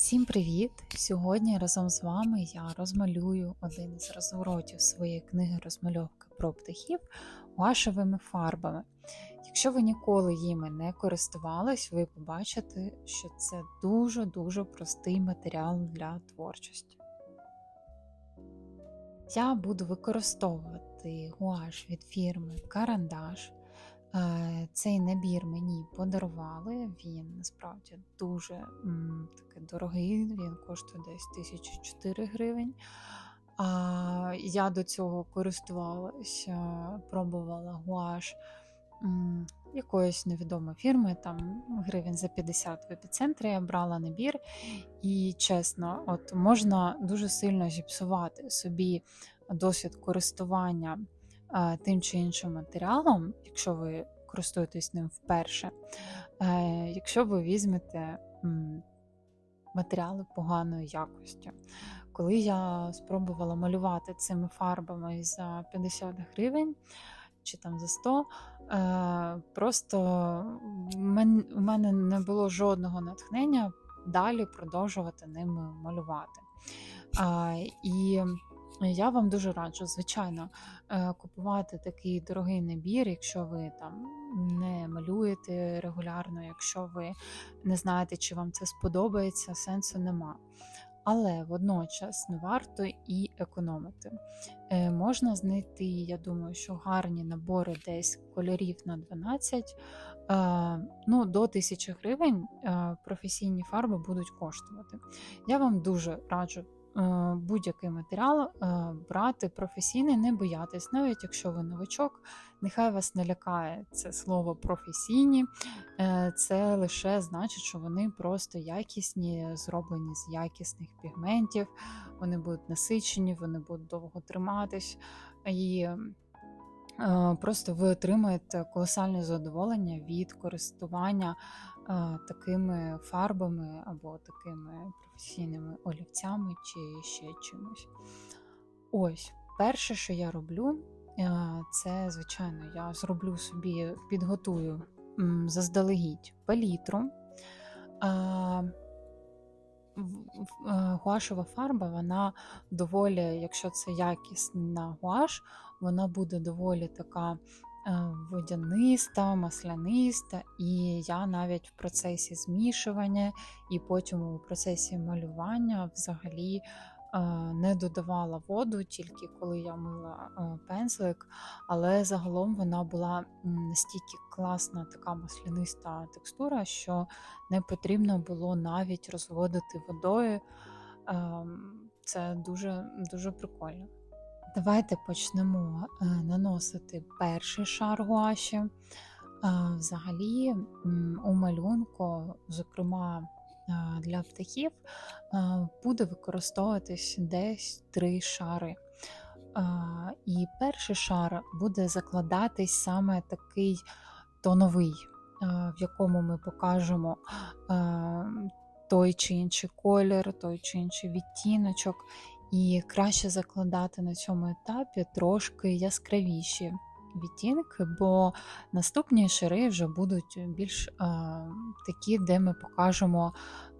Всім привіт! Сьогодні разом з вами я розмалюю один із розворотів своєї книги розмальовки про птахів гуашевими фарбами. Якщо ви ніколи їми не користувались, ви побачите, що це дуже-дуже простий матеріал для творчості. Я буду використовувати гуаш від фірми Карандаш. Е, Цей набір мені подарували. Він насправді дуже м, такий дорогий, він коштує десь 1004 гривень. А я до цього користувалася, пробувала гуаш м, якоїсь невідомої фірми, там гривень за 50 в епіцентрі я брала набір. І чесно, от можна дуже сильно зіпсувати собі досвід користування тим чи іншим матеріалом, якщо ви користуєтесь ним вперше, е, якщо ви візьмете матеріали поганої якості. Коли я спробувала малювати цими фарбами за 50 гривень чи там за 100, е, просто у мене не було жодного натхнення далі продовжувати ними малювати. І я вам дуже раджу, звичайно, е, купувати такий дорогий набір, якщо ви там не малюєте регулярно, якщо ви не знаєте, чи вам це сподобається, сенсу нема. Але водночас не варто і економити. Е, можна знайти, я думаю, що гарні набори десь кольорів на 12, е, ну, до 1000 гривень професійні фарби будуть коштувати. Я вам дуже раджу будь-який матеріал е, брати професійний, не боятись, навіть якщо ви новачок, нехай вас не лякає це слово професійні, Е, це лише значить, що вони просто якісні, зроблені з якісних пігментів, вони будуть насичені, вони будуть довго триматись. І е, просто ви отримаєте колосальне задоволення від користування е, такими фарбами або такими професійними олівцями чи ще чимось. Ось, перше, що я роблю, е, це, звичайно, я зроблю собі, підготую заздалегідь палітру. Е, Гуашева фарба, вона доволі, якщо це якісна гуаш, вона буде доволі така водяниста, масляниста, і я навіть в процесі змішування і потім у процесі малювання взагалі е, не додавала воду, тільки коли я мила е, пензлик, але загалом вона була настільки класна, така масляниста текстура, що не потрібно було навіть розводити водою. Ем, Це дуже, дуже прикольно. Давайте почнемо е, наносити перший шар гуаші. Е, Взагалі, у малюнку, зокрема е, для птахів, буде використовуватись десь три шари. І перший шар буде закладатись саме такий тоновий, в якому ми покажемо той чи інший колір, той чи інший відтіночок. І краще закладати на цьому етапі трошки яскравіші відтінки, бо наступні шари вже будуть більш е, такі, де ми покажемо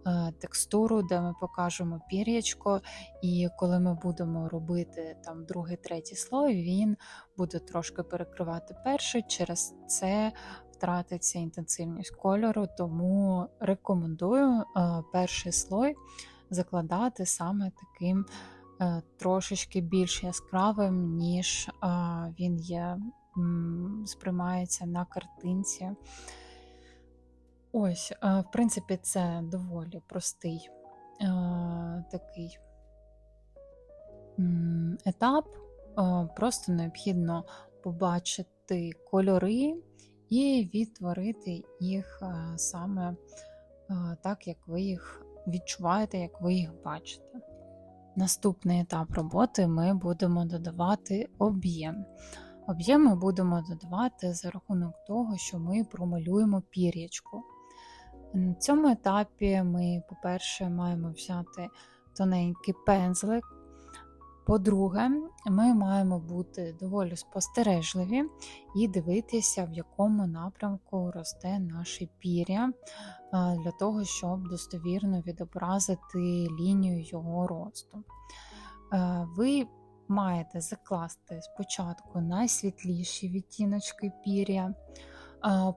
е, текстуру, де ми покажемо пір'ячко. І коли ми будемо робити там другий, третій слой, він буде трошки перекривати перший. Через це втратиться інтенсивність кольору, тому рекомендую е, перший слой закладати саме таким трошечки більш яскравим, ніж е, він є, сприймається на картинці. Ось, е, в принципі, це доволі простий е, такий етап. Е, Просто необхідно побачити кольори і відтворити їх е, саме е, так, як ви їх відчуваєте, як ви їх бачите. Наступний етап роботи ми будемо додавати об'єм. Об'єм ми будемо додавати за рахунок того, що ми промалюємо пір'ячку. На цьому етапі ми, по-перше, маємо взяти тоненький пензлик, По-друге, ми маємо бути доволі спостережливі і дивитися, в якому напрямку росте наше пір'я, для того, щоб достовірно відобразити лінію його росту. Е, Ви маєте закласти спочатку найсвітліші відтіночки пір'я,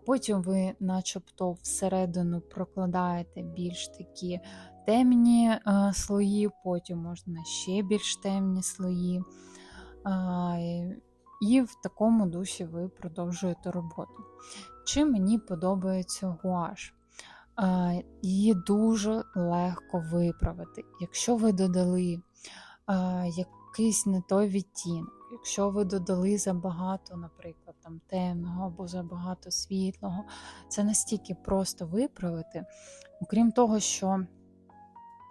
потім ви, начебто, всередину прокладаєте більш такі темні е, слої, потім можна ще більш темні слої. І- в такому дусі ви продовжуєте роботу. Чим мені подобається гуаш? Її дуже легко виправити. Якщо ви додали якийсь не той відтінок, якщо ви додали забагато, наприклад, там темного або забагато світлого, це настільки просто виправити. Окрім того, що,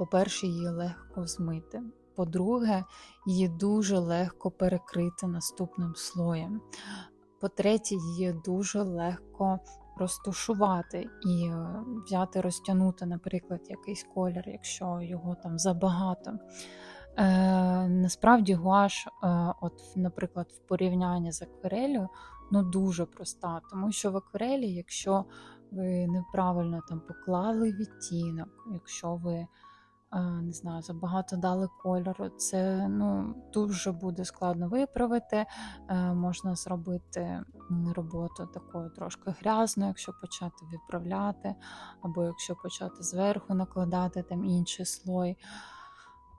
по-перше, її легко змити. По-друге, її дуже легко перекрити наступним слоєм. По-третє, її дуже легко розтушувати і е, взяти, розтягнути, наприклад, якийсь колір, якщо його там забагато. Е, насправді гуаш, е, от, наприклад, в порівнянні з акварелью, ну дуже проста, тому що в акварелі, якщо ви неправильно там поклали відтінок, якщо ви не знаю, забагато дали кольору, це ну, дуже буде складно виправити. Е, Можна зробити роботу такою трошки грязною, якщо почати виправляти, або якщо почати зверху накладати там інший слой.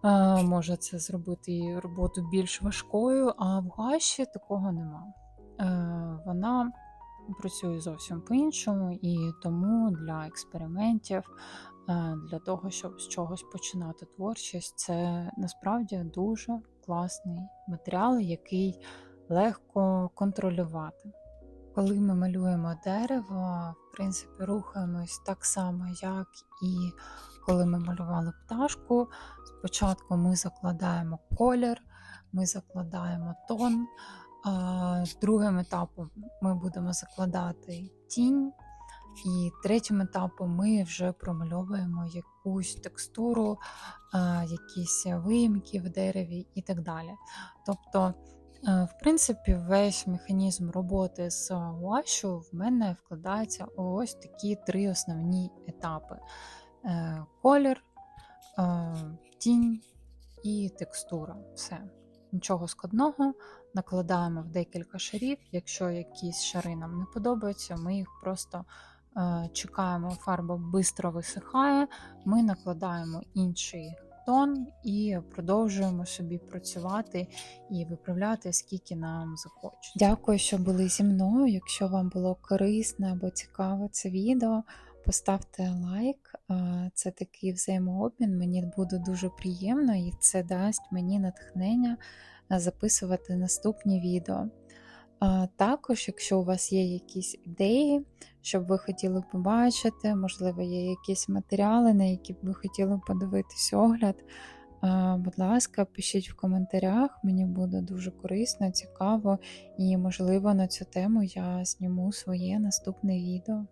Е, Може це зробити і роботу більш важкою, а в гуаші такого нема. Е, Вона працює зовсім по-іншому, і тому для експериментів, для того, щоб з чогось починати творчість, це насправді дуже класний матеріал, який легко контролювати. Коли ми малюємо дерево, в принципі, рухаємось так само, як і коли ми малювали пташку. Спочатку ми закладаємо колір, ми закладаємо тон. Другим етапом ми будемо закладати тінь, і третім етапом ми вже промальовуємо якусь текстуру, якісь виїмки в дереві і так далі. Тобто, е, в принципі, весь механізм роботи з гуашю в мене вкладається у ось такі три основні етапи: Е, колір, е, тінь і текстура. Все. Нічого складного, накладаємо в декілька шарів. Якщо якісь шари нам не подобаються, ми їх просто е, чекаємо, фарба швидко висихає, ми накладаємо інший тон і продовжуємо собі працювати і виправляти, скільки нам захочеться. Дякую, що були зі мною. Якщо вам було корисне або цікаво це відео, поставте лайк. Е, Це такий взаємообмін. Мені буде дуже приємно і це дасть мені натхнення е, записувати наступні відео. А Також, якщо у вас є якісь ідеї, що ви хотіли побачити, можливо, є якісь матеріали, на які б ви хотіли подивитись огляд. Будь ласка, пишіть в коментарях, мені буде дуже корисно, цікаво, і, можливо, на цю тему я зніму своє наступне відео.